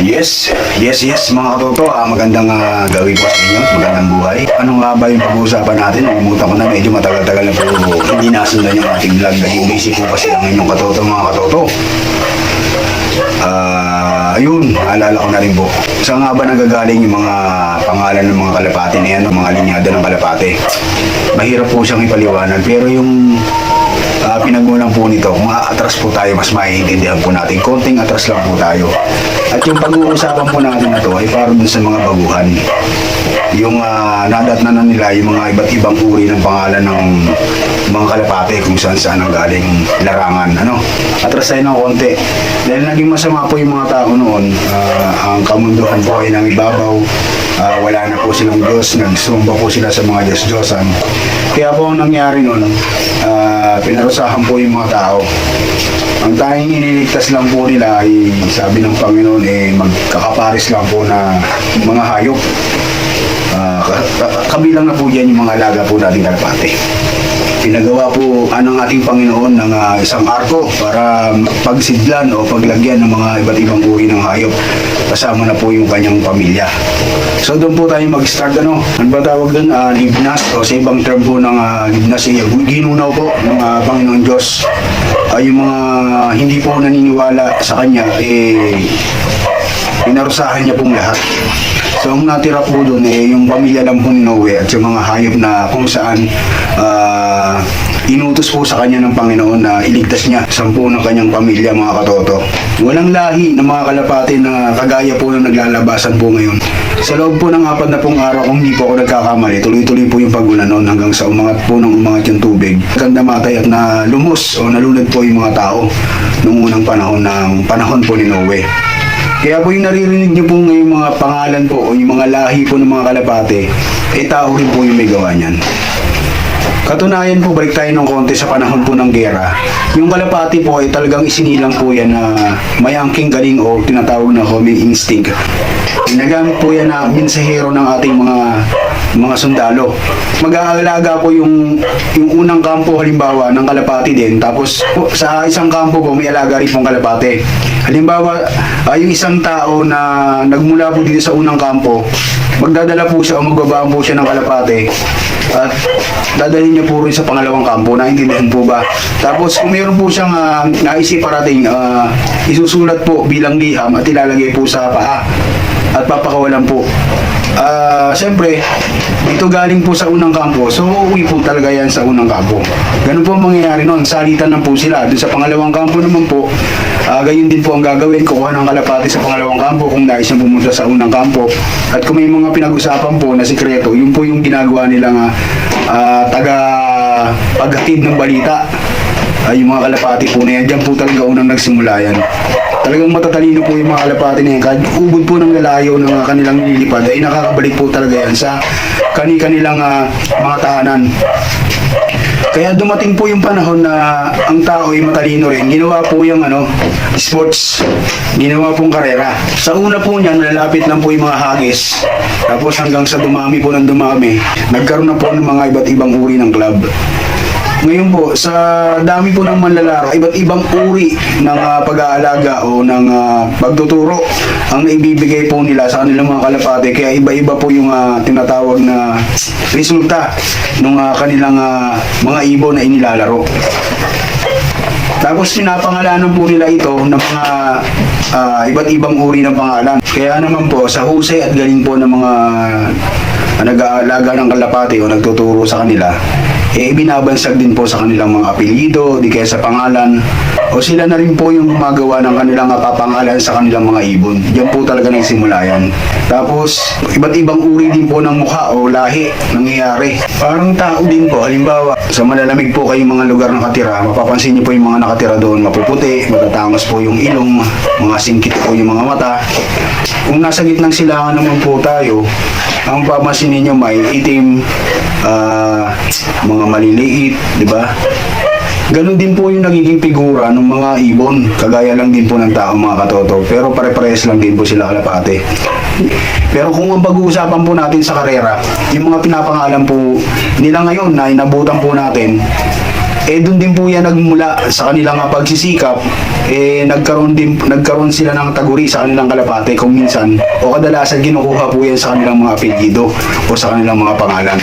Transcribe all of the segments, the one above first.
Yes, yes, yes mga katoto, ah, magandang ah, gawi po sa inyo, magandang buhay. Ano nga ba yung pag-uusapan natin? Nakumutan ko na, medyo matagal-tagal na po hindi nasundan yung ating vlog dahil busy po kasi ang inyong katoto mga katoto. Ah, ayun, alala ko na rin po. Saan nga ba nagagaling yung mga pangalan ng mga kalapati na yan, mga linyado ng kalapati? Mahirap po siyang ipaliwanag, pero yung Ah, pinagmulan po nito, kung atras po tayo, mas maiintindihan po natin. Konting atras lang po tayo. At yung pag-uusapan po natin na ay para dun sa mga baguhan. Yung uh, nadatnanan nila, yung mga iba't ibang uri ng pangalan ng kalapate saan saan ang galing larangan. Ano? Atras tayo ng konti. Dahil naging masama po yung mga tao noon, ah, ang kamunduhan po ay nang ibabaw. Ah, wala na po silang Diyos, nagsumba po sila sa mga Diyos-Diyosan. Kaya po ang nangyari noon, ah, pinarusahan po yung mga tao. Ang tanging iniligtas lang po nila ay sabi ng Panginoon eh magkakaparis lang po na mga hayop. Ka- kabilang na po dyan yung mga alaga po nating kalapate. Pinagawa po anong ating Panginoon ng ah, isang arko para pagsidlan o paglagyan ng mga iba't ibang uri ng hayop kasama na po yung kanyang pamilya. So doon po tayo mag-start ano. Ano ba tawag doon? Ah, libnas o sa ibang term po ng uh, libnas ay ginunaw po ng ah, Panginoon Diyos. ay yung mga hindi po naniniwala sa kanya eh inarusahan niya pong lahat. So ang natira po doon eh yung pamilya lang po ni Noe at yung mga hayop na kung saan ah, inutos po sa kanya ng Panginoon na iligtas niya sampu ng kanyang pamilya mga katoto. Walang lahi ng mga kalapati na kagaya po ng naglalabasan po ngayon. Sa loob po ng apat na pong araw kung hindi po ako nagkakamali, tuloy-tuloy po yung pagulan noon hanggang sa umangat po ng umangat yung tubig. Ganda matay at na o nalunod po yung mga tao noong unang panahon ng panahon po ni Noe. Kaya po yung naririnig niyo po ngayong mga pangalan po o yung mga lahi po ng mga kalapate, eh tao rin po yung may gawa niyan. Katunayan po, balik tayo ng konti sa panahon po ng gera. Yung kalapati po ay talagang isinilang po yan na may angking galing o tinatawag na homing instinct. Ginagamit po yan na minsahero ng ating mga mga sundalo. Mag-aalaga po yung yung unang kampo halimbawa ng kalapati din tapos po, sa isang kampo po may alaga rin pong kalapati. Halimbawa, ah, yung isang tao na nagmula po dito sa unang kampo, magdadala po siya o magbabaan po siya ng kalapate at dadalhin niya po rin sa pangalawang kampo, naintindihan po ba? Tapos kung meron po siyang uh, naisip parating, ah, isusulat po bilang liham at ilalagay po sa paa at papakawalan po. Ah, siyempre, ito galing po sa unang kampo, so uuwi po talaga yan sa unang kampo. Ganun po ang mangyayari noon, salitan na po sila. Doon sa pangalawang kampo naman po, ah, gayon din po ang gagawin, kukuha ng kalapati sa pangalawang kampo kung nais niya pumunta sa unang kampo. At kung may mga pinag-usapan po na sikreto, yun po yung ginagawa nilang ah, taga paghatid ng balita. Ay, yung mga kalapati po na yan, dyan po talaga unang nagsimula yan. Talagang matatalino po yung mga kalapati na yan. Kahit ubod po ng lalayo ng ah, kanilang nililipad, ay nakakabalik po talaga yan sa kani-kanilang ah, mga tahanan. Kaya dumating po yung panahon na ang tao ay matalino rin. Ginawa po yung ano, sports. Ginawa pong karera. Sa una po niyan, lalapit lang po yung mga hagis. Tapos hanggang sa dumami po ng dumami, nagkaroon na po ng mga iba't ibang uri ng club. Ngayon po, sa dami po ng manlalaro, iba't ibang uri ng ah, pag-aalaga o ng ah, pagtuturo ang naibibigay po nila sa kanilang mga kalapate. Kaya iba-iba po yung ah, tinatawag na resulta ng ah, kanilang ah, mga ibon na inilalaro. Tapos pinapangalanan po nila ito ng mga ah, iba't ibang uri ng pangalan. Kaya naman po, sa husay at galing po ng mga ah, nag-aalaga ng kalapate o nagtuturo sa kanila, eh binabansag din po sa kanilang mga apelyido, di kaya sa pangalan, o sila na rin po yung gumagawa ng kanilang kapangalan sa kanilang mga ibon. Diyan po talaga nagsimula yan. Tapos, iba't ibang uri din po ng mukha o lahi nangyayari. Parang tao din po, halimbawa, sa malalamig po kayong mga lugar nakatira, mapapansin niyo po yung mga nakatira doon, mapuputi, matatangos po yung ilong, mga singkit po yung mga mata. Kung nasa gitnang silangan naman po tayo, ang papansin ninyo may itim, ah, mga maliliit, di ba? Ganon din po yung nagiging figura ng mga ibon. Kagaya lang din po ng tao mga katoto. Pero pare-pares lang din po sila kalapate. Pero kung ang pag-uusapan po natin sa karera, yung mga pinapangalan po nila ngayon na inabutan po natin, eh doon din po yan nagmula sa kanilang pagsisikap eh nagkaroon din nagkaroon sila ng taguri sa kanilang kalapate kung minsan o kadalasan kinukuha po yan sa kanilang mga apelyido o sa kanilang mga pangalan.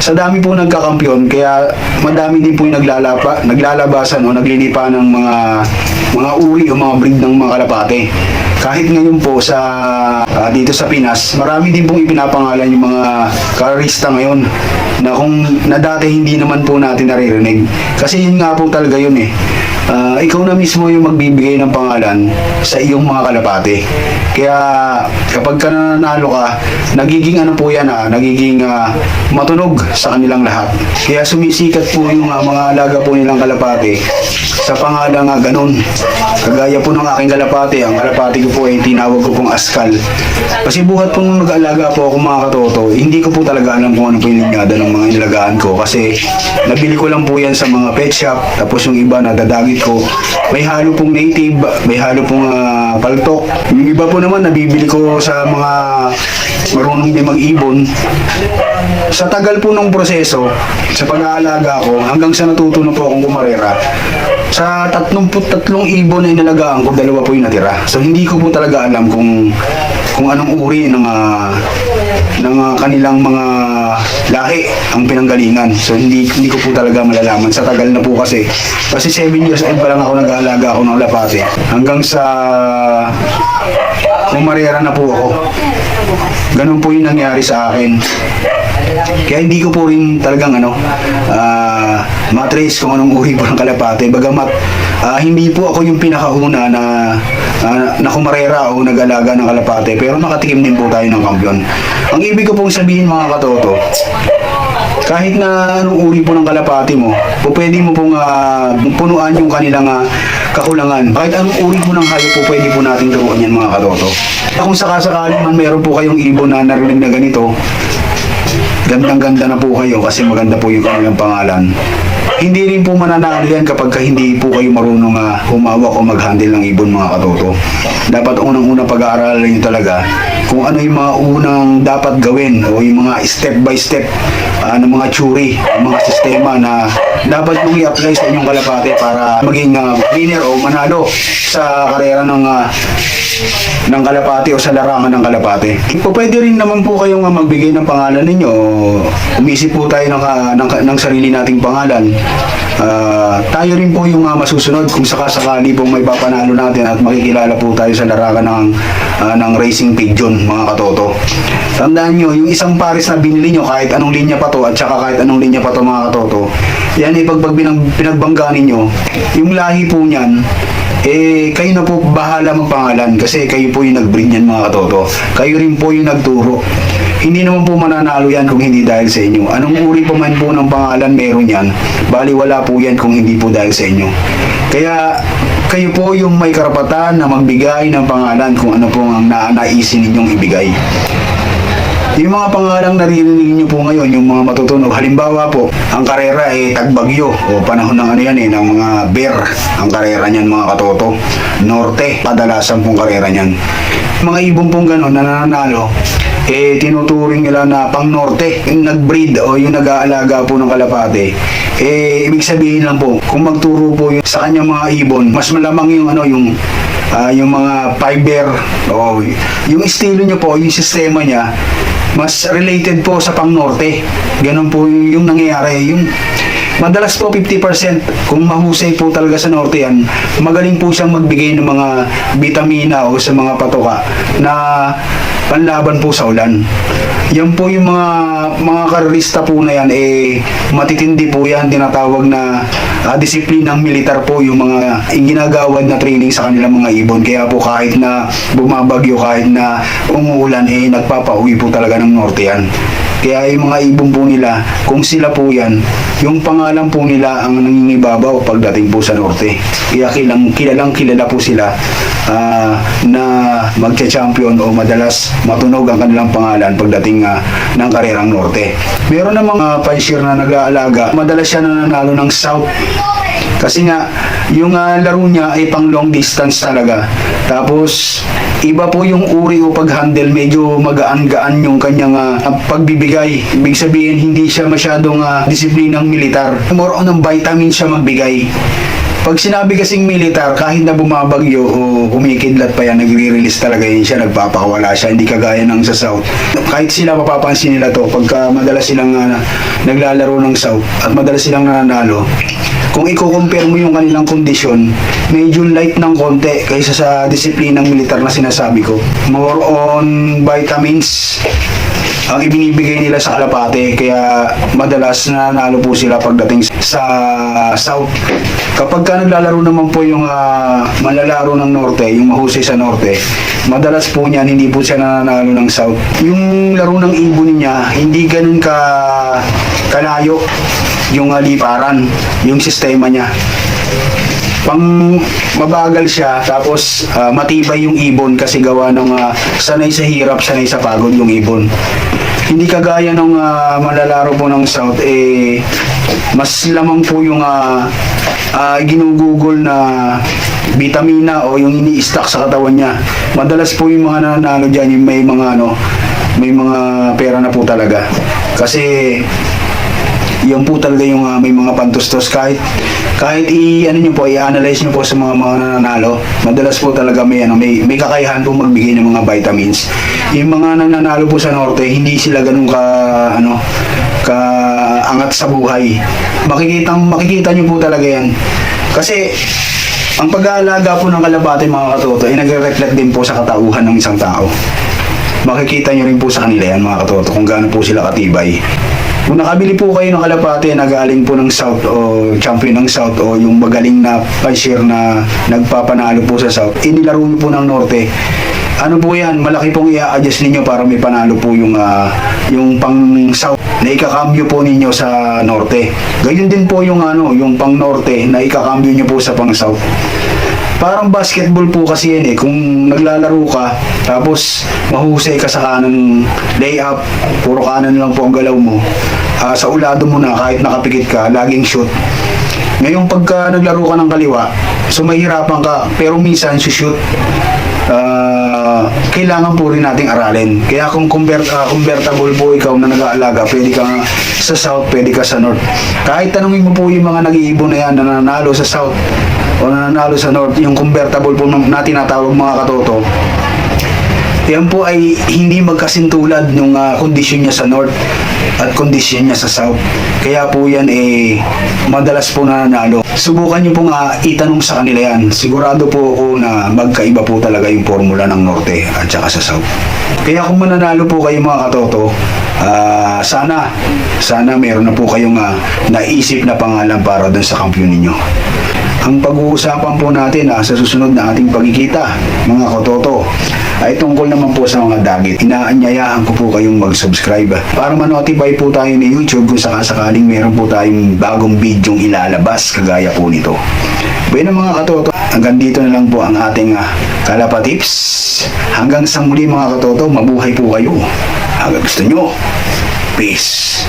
Sa dami po nagkakampiyon kaya madami din po yung naglalapa, naglalabasan o naglilipa ng mga mga uri o mga breed ng mga kalapate. Kahit ngayon po sa ah, dito sa Pinas, marami din pong ipinapangalan yung mga karista ngayon na kung na dati hindi naman po natin naririnig. Kasi yun nga po talaga yun eh. Ah, ikaw na mismo yung magbibigay ng pangalan sa iyong mga kalapate. Kaya kapag ka nananalo ka, nagiging ano po yan ah, nagiging ah, matunog sa kanilang lahat. Kaya sumisikat po yung ah, mga alaga po nilang kalapate sa pangalan nga ganun. Kagaya po ng aking kalapate, ang kalapate ko po ay tinawag ko pong askal. Kasi buhat po nung nag-aalaga po ako mga katoto, hindi ko po talaga alam kung ano po yung linyada ng mga inalagaan ko. Kasi nabili ko lang po yan sa mga pet shop, tapos yung iba nadadagit ko. May halo pong native, may halo pong ah, paltok. Yung iba po naman nabibili ko sa mga marunong din mag-ibon. Sa tagal po ng proseso, sa pag-aalaga ko, hanggang sa natuto na po akong kumarera, sa 33 ibon na inalagaan ko, dalawa po yung natira. So hindi ko po talaga alam kung kung anong uri ng ah, ng ah, kanilang mga lahi ang pinanggalingan. So hindi hindi ko po talaga malalaman sa tagal na po kasi. Kasi 7 years old pa lang ako nag-aalaga ako ng lapate. Hanggang sa kumarera na po ako. Ganun po yung nangyari sa akin. Kaya hindi ko po rin talagang ano, ah matrace kung anong uri po ng kalapate. Bagamat ah, hindi po ako yung pinakauna na ah, na kumarera o nag-alaga ng kalapate. Pero nakatikim din po tayo ng kampiyon. Ang ibig ko pong sabihin mga katoto, kahit na anong uri po ng kalapati mo, po pwede mo pong ah, punuan yung kanilang ah, kakulangan. Kahit anong uri po ng hayop po, pwede po natin turuan yan mga katoto. Kung sakasakali man meron po kayong ibon na narinig na ganito, gandang-ganda na po kayo kasi maganda po yung kanilang pangalan. Hindi rin po mananalo yan kapag ka hindi po kayo marunong uh, humawak o mag-handle ng ibon mga katoto. Dapat unang-una pag-aaralan nyo talaga kung ano yung mga unang dapat gawin o yung mga step by step ah, ng mga churi, mga sistema na dapat mong i-apply sa inyong kalapate para maging ah, winner o manalo sa karera ng ah, ng kalapate o sa larangan ng kalapate. Po, pwede rin naman po kayong ah, magbigay ng pangalan ninyo. Umisip po tayo ng, ah, ng, ng sarili nating pangalan. Ah, tayo rin po yung ah, masusunod kung sakasakali po may papanalo natin at makikilala po tayo sa larangan ng, ah, ng racing pigeon, mga katoto. Tandaan nyo, yung isang pares na binili nyo, kahit anong linya pa to at saka kahit anong linya pa to mga katoto, yan ay pag, pag pinag, pinagbangga ninyo, yung lahi po niyan, eh kayo na po bahala magpangalan kasi kayo po yung nag-bring yan mga katoto. Kayo rin po yung nagturo. Hindi naman po mananalo yan kung hindi dahil sa inyo. Anong uri pa man po ng pangalan meron yan, bali wala po yan kung hindi po dahil sa inyo. Kaya kayo po yung may karapatan na magbigay ng pangalan kung ano po ang naanaisin ninyong ibigay. Yung mga pangalang naririnig niyo po ngayon, yung mga matutunog, halimbawa po, ang karera ay tagbagyo o panahon ng ano yan eh, ng mga bear, ang karera niyan mga katoto. Norte, kadalasan pong karera niyan. Mga ibon pong gano'n na nananalo, eh tinuturing nila na pang norte, yung nag-breed o yung nag-aalaga po ng kalapate, eh ibig sabihin lang po, kung magturo po yun sa kanyang mga ibon, mas malamang yung ano, yung ah, yung mga fiber o yung estilo niya po, yung sistema niya, mas related po sa pang-norte. Ganun po yung, nangyayari. Yung, madalas po 50% kung mahusay po talaga sa norte yan, magaling po siyang magbigay ng mga vitamina o sa mga patoka na panlaban po sa ulan. Yan po yung mga mga karerista po na yan eh matitindi po yan tinatawag na ah, disiplinang militar po yung mga yung ginagawad na training sa kanilang mga ibon kaya po kahit na bumabagyo kahit na umuulan eh nagpapauwi po talaga ng norte yan. Kaya yung mga ibon po nila, kung sila po yan, yung pangalan po nila ang nangingibabaw pagdating po sa norte. Kaya kilang, kilalang kilala po sila ah, na magcha-champion o madalas matunog ang kanilang pangalan pagdating ah, ng karerang norte. Meron namang mga panshir na nag-aalaga, madalas siya nananalo ng South Kasi nga, yung ah, laro niya ay pang long distance talaga. Tapos, iba po yung uri o pag-handle. Medyo magaan-gaan yung kanyang ah, pagbibigay. Ibig sabihin, hindi siya masyadong ah, disiplinang militar. More on ng vitamin siya magbigay. Pag sinabi kasing militar, kahit na bumabagyo o kumikidlat pa yan, nagre-release talaga yun siya, nagpapakawala siya, hindi kagaya ng sa South. Kahit sila mapapansin nila to, pagka madalas silang ah, naglalaro ng South at madalas silang nananalo, kung i-compare mo yung kanilang kondisyon, medyo light ng konti kaysa sa disiplinang militar na sinasabi ko. More on vitamins, ang ibinibigay nila sa kalapate kaya madalas nanalo po sila pagdating sa south kapag ka naglalaro naman po yung ah, malalaro ng norte yung mahusay sa norte madalas po niyan hindi po siya nananalo ng south. Yung laro ng ibon niya hindi ganun ka kalayo yung ah, liparan yung sistema niya. Pang mabagal siya tapos ah, matibay yung ibon kasi gawa ng ah, sanay sa hirap sanay sa pagod yung ibon hindi kagaya ng ah, malalaro po ng South eh mas lamang po yung ah, ah, ginugugol na vitamina o yung ini-stock sa katawan niya. Madalas po yung mga nanalo dyan yung may mga ano may mga pera na po talaga. Kasi yan po talaga yung ah, may mga pantustos. Kahit kahit i ano niyo po i-analyze niyo po sa mga mga nananalo madalas po talaga may ano may may kakayahan po magbigay ng mga vitamins. Yung mga nananalo po sa norte hindi sila ganun ka ano ka angat sa buhay. Makikita makikita niyo po talaga yan. Kasi ang pag-aalaga po ng kalapate mga katoto ay nagre-reflect din po sa katauhan ng isang tao. Makikita nyo rin po sa kanila yan mga katoto kung gaano po sila katibay. Kung nakabili po kayo ng kalapate na galing po ng South o champion ng South o yung magaling na puncher na nagpapanalo po sa South, inilaro nyo po ng Norte. Ano po yan, malaki pong i-adjust ninyo para may panalo po yung, ah, yung pang South na ikakambyo po ninyo sa Norte. Ganyan din po yung, ano, yung pang Norte na ikakambyo nyo po sa pang South. Parang basketball po kasi yan eh. Kung naglalaro ka, tapos mahusay ka sa kanan layup, puro kanan lang po ang galaw mo. Ah, sa ulado mo na, kahit nakapikit ka, laging shoot. Ngayon pagka naglaro ka ng kaliwa, so mahirapan ka, pero minsan shoot ah, kailangan po rin nating aralin. Kaya kung convert, ah, convertible po ikaw na nag-aalaga, pwede ka sa south, pwede ka sa north. Kahit tanungin mo po yung mga nag-iibon na yan na nananalo sa south o nananalo sa north, yung convertible po na tinatawag mga katoto, yan po ay hindi magkasintulad ng ah, kondisyon niya sa north at kondisyon niya sa south. Kaya po yan eh madalas po nananalo. Subukan niyo po nga itanong sa kanila yan. Sigurado po ako na magkaiba po talaga yung formula ng norte at saka sa south. Kaya kung mananalo po kayo mga katoto, ah, sana sana meron na po kayong ah, naisip na pangalan para dun sa kampiyon ninyo. Ang pag-uusapan po natin ah, sa susunod na ating pagkikita, mga kototo, ay tungkol naman po sa mga dagit. Inaanyayahan ko po kayong mag-subscribe para ma-notify po tayo ni YouTube kung sakasakaling meron po tayong bagong bidyong ilalabas kagaya po nito. Bueno mga katoto, hanggang dito na lang po ang ating uh, Kalapa Tips. Hanggang sa muli mga katoto, mabuhay po kayo. Hanggang gusto nyo. Peace.